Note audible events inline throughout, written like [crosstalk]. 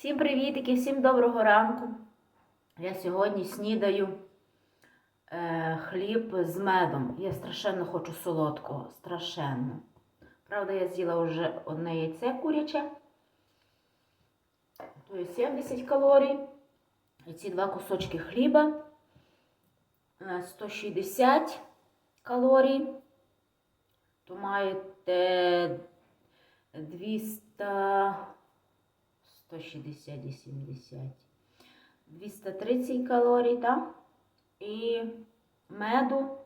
Всім привітики, всім доброго ранку. Я сьогодні снідаю е, хліб з медом. Я страшенно хочу солодкого. Страшенно. Правда, я з'їла вже одне яйце куряче. То є 70 калорій. І ці два кусочки хліба е, 160 калорій. То маєте 200, 160 і 70, 230 калорій, так? І меду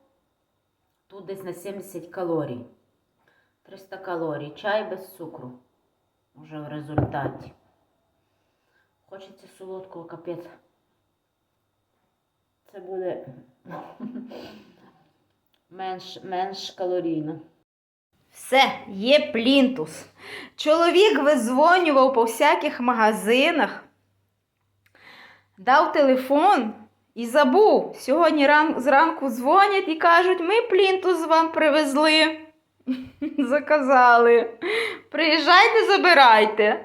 тут десь на 70 калорій. 300 калорій. Чай без цукру. Уже в результаті. Хочеться солодкого капець. Це буде [laughs] менш, менш калорійно. Все, є плінтус. Чоловік визвонював по всяких магазинах, дав телефон і забув. Сьогодні ран... зранку дзвонять і кажуть, ми плінтус вам привезли. [laughs] Заказали. Приїжджайте, забирайте.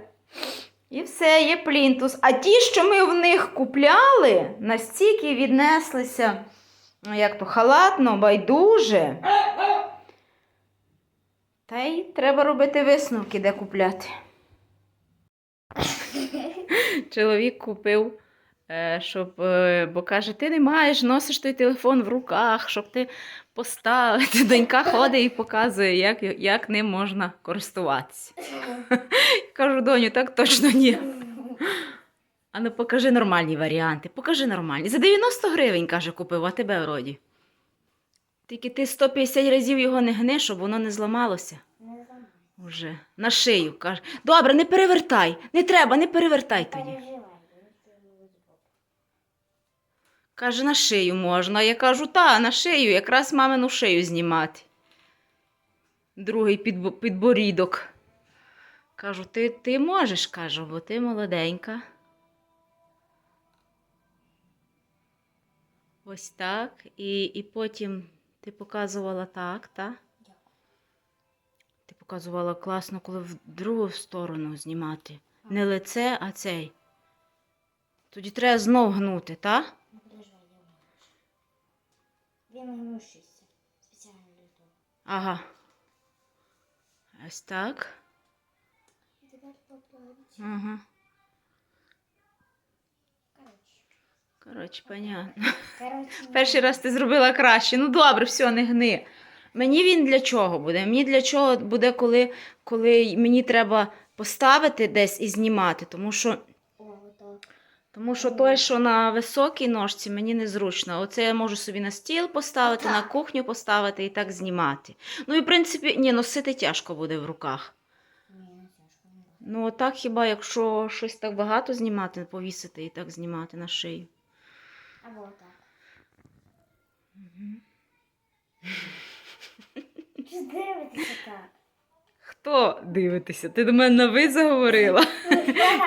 І все, є плінтус. А ті, що ми в них купляли, настільки віднеслися, як то халатно, байдуже. Та й треба робити висновки, де купляти. [laughs] Чоловік купив, е, щоб, е, бо каже, ти не маєш, носиш той телефон в руках, щоб ти поставити. [laughs] Донька ходить і показує, як, як ним можна користуватися. [laughs] Кажу, доню, так точно ні. А ну покажи нормальні варіанти, покажи нормальні. За 90 гривень, каже, купив, а тебе вроді. Тільки ти 150 разів його не гни, щоб воно не зламалося. Уже на шию каже. Добре, не перевертай. Не треба, не перевертай тоді. Каже, на шию можна. Я кажу, та, на шию, якраз мамину шию знімати. Другий підбо- підборідок. Кажу, ти, ти можеш, кажу, бо ти молоденька. Ось так. І, і потім ти показувала так, так? Ти показувала класно, коли в другу сторону знімати. Не лице, а цей. Тоді треба знов гнути, так? Не переживай, я вмію. Він гнущийся. Спеціально для того. Ага. Ось так. Тепер поправить. Ага. Коротше, понятно. [laughs] Перший раз ти зробила краще. Ну добре, все, не гни. Мені він для чого буде? Мені для чого буде, коли, коли мені треба поставити десь і знімати, тому що, тому що той, що на високій ножці, мені незручно. Оце я можу собі на стіл поставити, на кухню поставити і так знімати. Ну і в принципі, ні, носити тяжко буде в руках. Тяжко. Ну, так хіба якщо щось так багато знімати, повісити і так знімати на шию. Або отак. Чи дивитися так? Хто дивитися? Ти до мене на ви заговорила?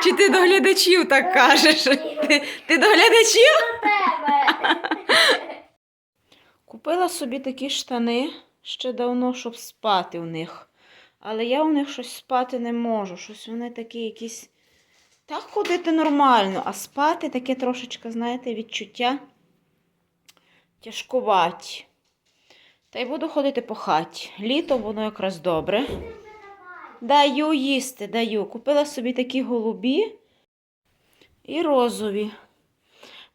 Чи ти до глядачів так кажеш? Ти, ти до глядачів? Тебе. Купила собі такі штани ще давно, щоб спати в них. Але я в них щось спати не можу. Щось вони такі якісь. Так ходити нормально, а спати таке трошечки, знаєте, відчуття тяжкуваті. Та й буду ходити по хаті. Літо воно якраз добре. Даю їсти, даю. Купила собі такі голубі і розові.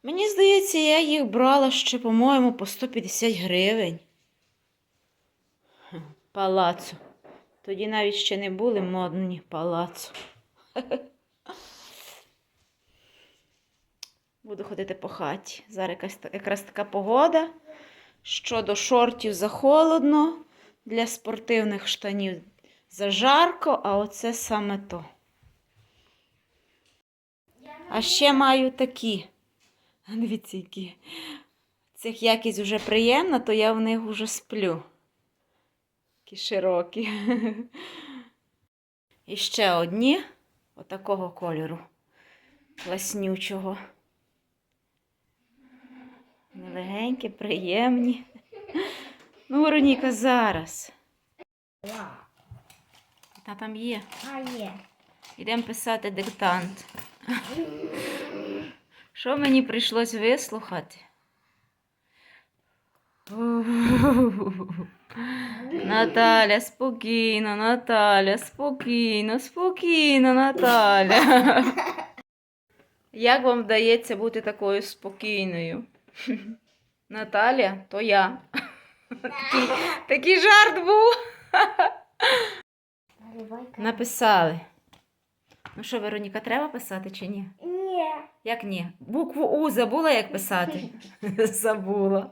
Мені здається, я їх брала ще, по-моєму, по 150 гривень. Палацу. Тоді навіть ще не були модні палацу. [laughs] Буду ходити по хаті. Зараз якраз така погода. Щодо шортів захолодно, для спортивних штанів зажарко, а оце саме то. А ще маю такі. [laughs] Дивіться, які. Цих якість вже приємна, то я в них вже сплю. Такі широкі. [laughs] І ще одні отакого кольору. Класнючого. Легенькі, приємні. Ну, Вероніка, зараз. Та там є. А є. Йдемо писати диктант. Що мені прийшлось вислухати? Наталя, спокійно, Наталя, спокійно, спокійно, Наталя. Як вам вдається бути такою спокійною? Наталя, то я. Такий, такий жарт був. Написали. Ну що, Вероніка, треба писати чи ні? Ні. Як ні? Букву У забула, як писати? [laughs] Забула.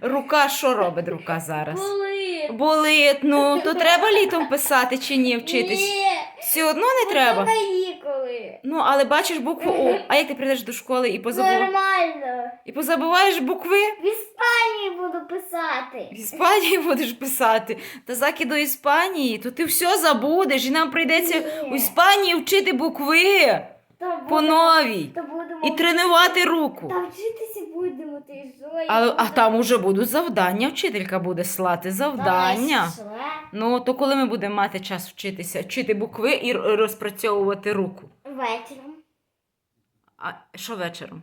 Рука що робить рука зараз? Болить. Болить, ну то треба літом писати чи ні вчитись? Ні. Все одно не треба. Канікули. Ну, але бачиш букву У. А як ти прийдеш до школи і, позабу... Нормально. і позабуваєш букви? В Іспанії буду писати. В Іспанії будеш писати. Та заки до Іспанії, то ти все забудеш, і нам прийдеться Ні. у Іспанії вчити букви по новій і тренувати руку. Та вчитися будемо, ти що? А, а там уже будуть завдання, вчителька буде слати завдання. Ну, то коли ми будемо мати час вчитися, вчити букви і розпрацьовувати руку. Вечором. А що вечором?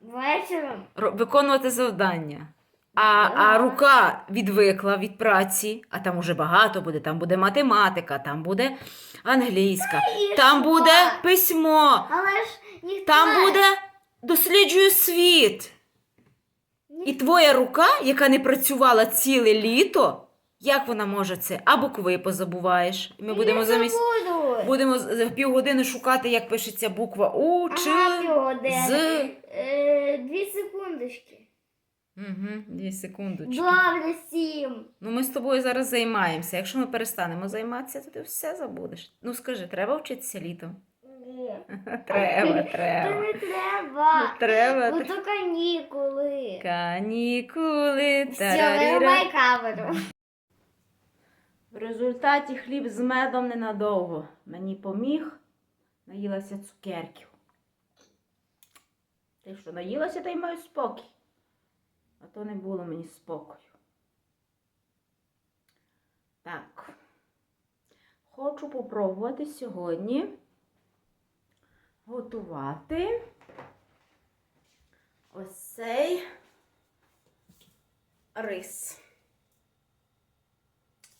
Вечором. Ро- виконувати завдання. А, а рука відвикла від праці, а там уже багато буде. Там буде математика, там буде англійська, там буде письмо, Але ж ніхто... там буде досліджую світ. І твоя рука, яка не працювала ціле літо, як вона може це? А букви позабуваєш. І ми будемо замість. Будемо за півгодини шукати, як пишеться буква У, Ч, Ага. З. Е, Дві секундочки. Угу, дві секундочки. Добре, сім. Ну, ми з тобою зараз займаємося. Якщо ми перестанемо займатися, то ти все забудеш. Ну скажи, треба вчитися літом? Ні. [laughs] Треба, Та не треба. Ну, треба. Бо то канікули. Канікули. Все, камеру. В результаті хліб з медом ненадовго. Мені поміг, наїлася цукерків. Ти що, наїлася, та й маю спокій. А то не було мені спокою. Так. Хочу попробувати сьогодні готувати ось цей рис.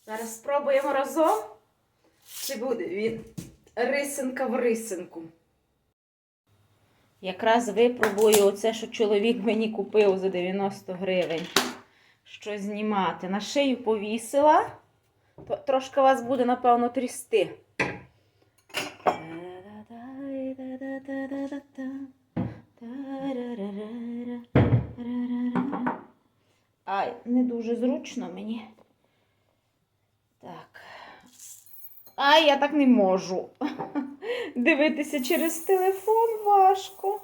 Зараз спробуємо разом. Чи буде він рисинка в рисинку. Якраз випробую оце, що чоловік мені купив за 90 гривень. Що знімати. На шию повісила. Трошки вас буде, напевно, трясти. Ай, не дуже зручно мені. Так. Ай, я так не можу. Дивитися через телефон важко.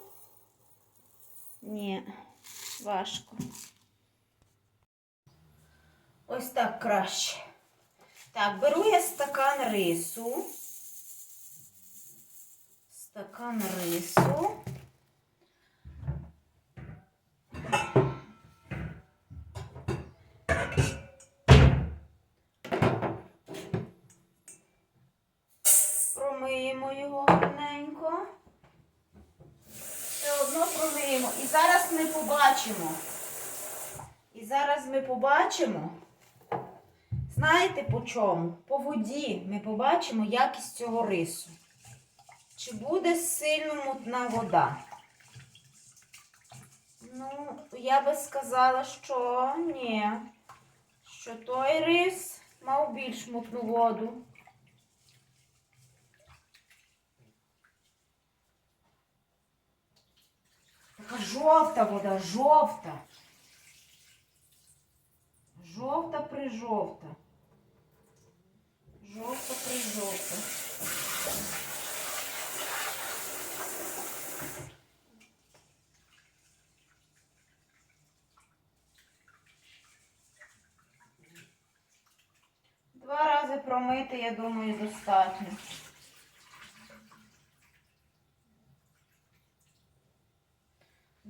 Ні, важко. Ось так краще. Так, беру я стакан рису. Стакан рису. Побачимо. І зараз ми побачимо. Знаєте по чому? По воді ми побачимо якість цього рису. Чи буде сильно мутна вода? Ну, я би сказала, що ні. Що той рис мав більш мутну воду. Жовта вода, жовта. Жовта прижовта. Жовта. Два рази промити, я думаю, достатньо.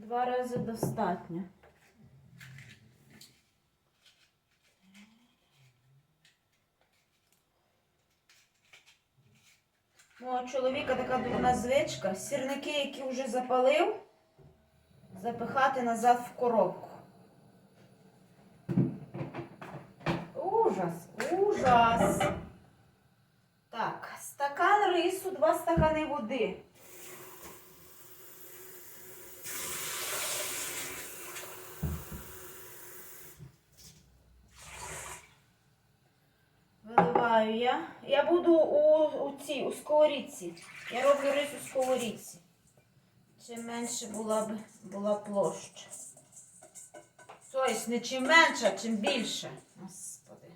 Два рази достатньо. Мого чоловіка така дурна звичка. Сірники, які вже запалив, запихати назад в коробку. Ужас, ужас. Так, стакан рису, два стакани води. Виливаю я. Я буду у, у цій, у сковорідці. Я роблю рис у сковорідці. Чим менше була б була площа. Тобто не чим менша, чим більше. Господи.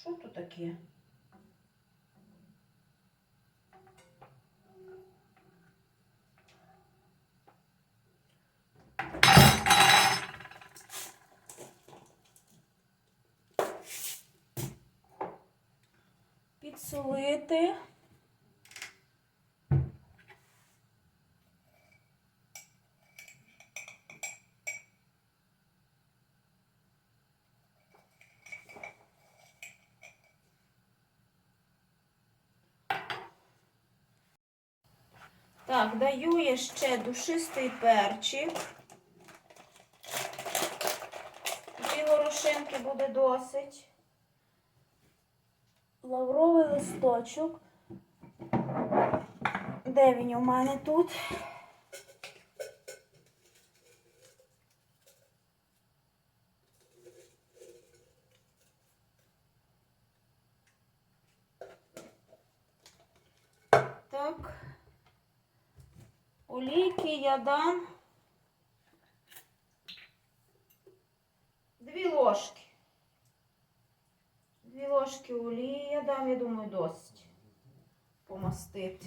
Що тут таке? Підсолити. Так, даю я ще душистий перчик. Дві горошинки буде досить. Лавровий листочок. Де він у мене тут? Так. Олійки я дам дві ложки. Дві ложки олії я думаю, досить помастити.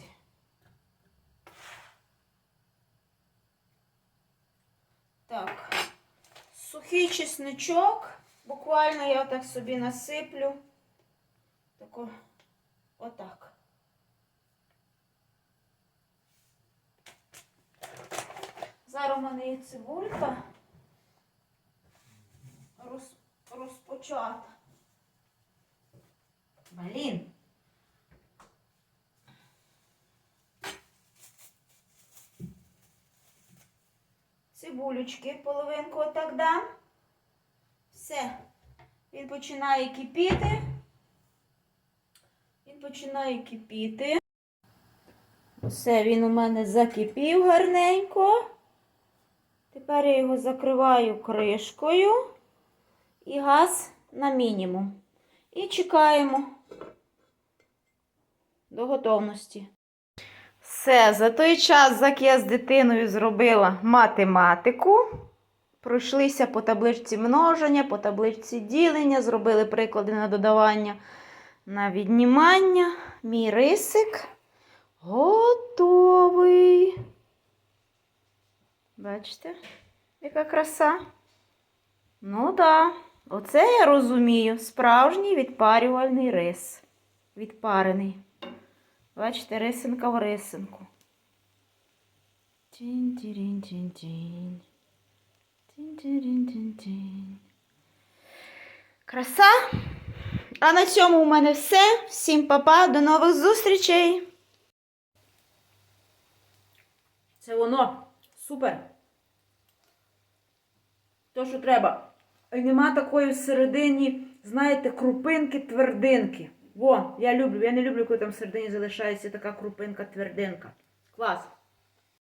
Так, сухий чесничок. Буквально я так собі насиплю. Тако, отак. Зараз у мене є цибулька роз, розпочата. Блін. Цибулючки половинку отак. Все. Він починає кипіти. Він починає кипіти. Все, він у мене закипів гарненько. Тепер я його закриваю кришкою і газ на мінімум. І чекаємо до готовності. Все, за той час, як я з дитиною зробила математику, пройшлися по табличці множення, по табличці ділення, зробили приклади на додавання, на віднімання. Мій рисик готовий. Бачите, яка краса? Ну да. оце я розумію. Справжній відпарювальний рис. Відпарений. Бачите, рисинка в рисинку. Тінь-тірінь-тінь-тінь. Тінь-тірінь-тінь-тінь. Краса. А на цьому у мене все. Всім па-па, до нових зустрічей. Це воно. Супер. То, що треба. І нема такої всередині, знаєте, крупинки, твердинки. Во, я люблю. Я не люблю, коли там всередині залишається така крупинка, твердинка. Клас.